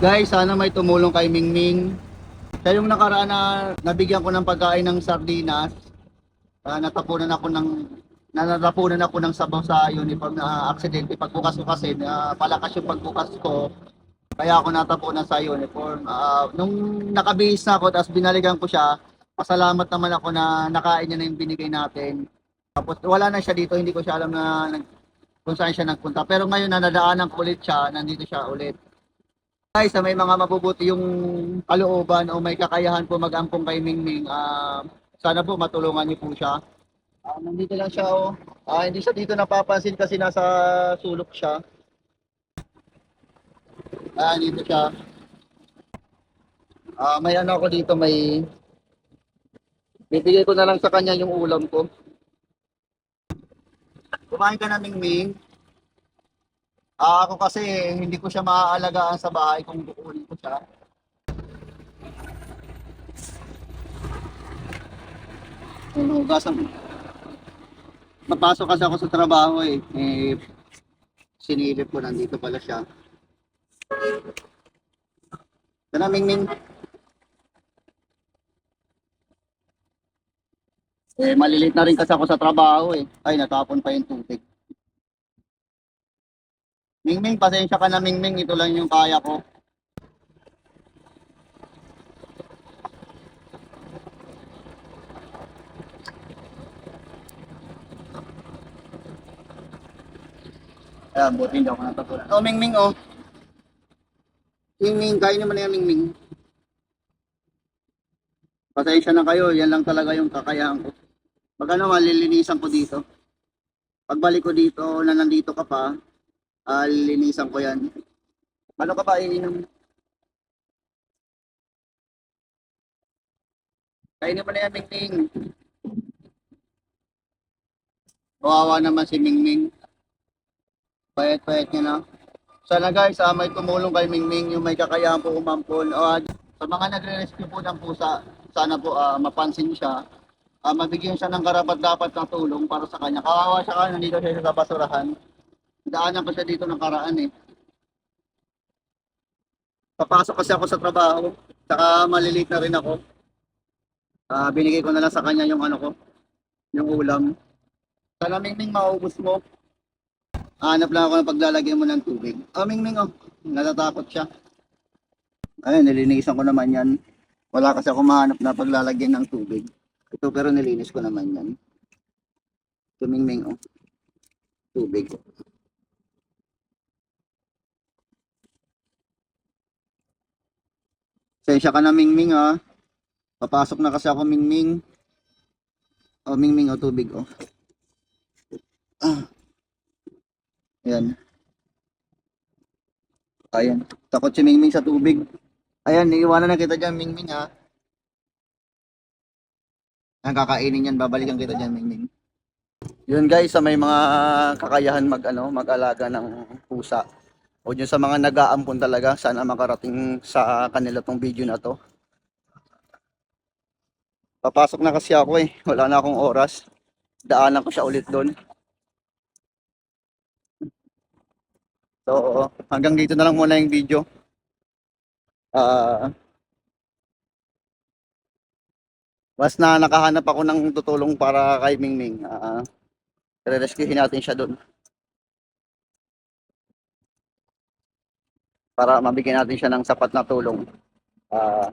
Guys, sana may tumulong kay Mingming. Siya yung nakaraan na nabigyan ko ng pagkain ng sardinas. Ah, natapunan ako ng nanatapunan ako ng sabaw sa uniform na aksidente. Pagbukas ko kasi na palakas yung pagbukas ko. Kaya ako natapunan sa uniform. Ah, nung nakabihis na ako tapos binaligan ko siya pasalamat naman ako na nakain niya na yung binigay natin. Tapos wala na siya dito. Hindi ko siya alam na kung saan siya nagpunta. Pero ngayon na nadaanan ko ulit siya nandito siya ulit guys sa may mga mabubuti yung kalooban o may kakayahan po mag-ampong kay Mingming ah, sana po matulungan niyo po siya Ah, nandito lang siya oh. Ah, hindi siya dito napapansin kasi nasa sulok siya. Ah, dito siya. Ah, may ano ako dito, may bibigay ko na lang sa kanya yung ulam ko. Kumain ka na, Mingming. Ah, ako kasi hindi ko siya maaalagaan sa bahay kung kukunin ko siya. Tulugasan mo papasok kasi ako sa trabaho eh. eh sinilip ko, nandito pala siya. Tara, Mingming. Eh, malilit na rin kasi ako sa trabaho eh. Ay, natapon pa yung tubig. Mingming, pasensya ka na Mingming. Ito lang yung kaya ko. Ayan, buti hindi ako natapunan. Oh, Mingming, oh. Mingming, kain naman na yan, Mingming. Pasensya na kayo, yan lang talaga yung kakayahan ko. Pag ano, malilinisan ko dito. Pagbalik ko dito na nandito ka pa, ah, lilinisan ko yan. Ano ka ba iinom? Kainin mo na yan, Mingming. Kawawa naman si Mingming. Payat-payat niya na. Sana guys, ah, may tumulong kay Mingming yung may kakayahan po umampon. O, ah, sa mga nagre-rescue po ng pusa, sana po ah, mapansin siya. Ah, mabigyan siya ng karapat-dapat na tulong para sa kanya. Kawawa siya ka, nandito siya sa basurahan. Daanan pa siya dito ng karaan eh. Papasok kasi ako sa trabaho, saka malilate na rin ako. Ah, binigay ko na lang sa kanya yung ano ko, yung ulam. Sana Mingming maubos mo. Hanap lang ako ng paglalagyan mo ng tubig. Oh, Mingming, oh. Natatakot siya. Ayun, nilinisan ko naman yan. Wala kasi ako mahanap na paglalagyan ng tubig. Ito, pero nilinis ko naman yan. Ito, Mingming, oh. Tubig. Sensya ka na, Mingming, ah. Papasok na kasi ako, Mingming. Oh, Mingming, oh, tubig, oh. Ah. Ayan. Ayan. Takot si Mingming sa tubig. Ayan, iiwanan na kita dyan, Mingming, ha. Ang kakainin yan, babalikan kita dyan, Mingming. Yun guys, may mga kakayahan mag ano, mag-alaga ng pusa. O yun sa mga nag-aampon talaga, sana makarating sa kanila tong video na to. Papasok na kasi ako eh, wala na akong oras. Daanan ko siya ulit doon. So, hanggang dito na lang muna yung video. Ah, mas na nakahanap ako ng tutulong para kay Mingming. Ah, re-rescuehin natin siya doon. Para mabigyan natin siya ng sapat na tulong. Ah,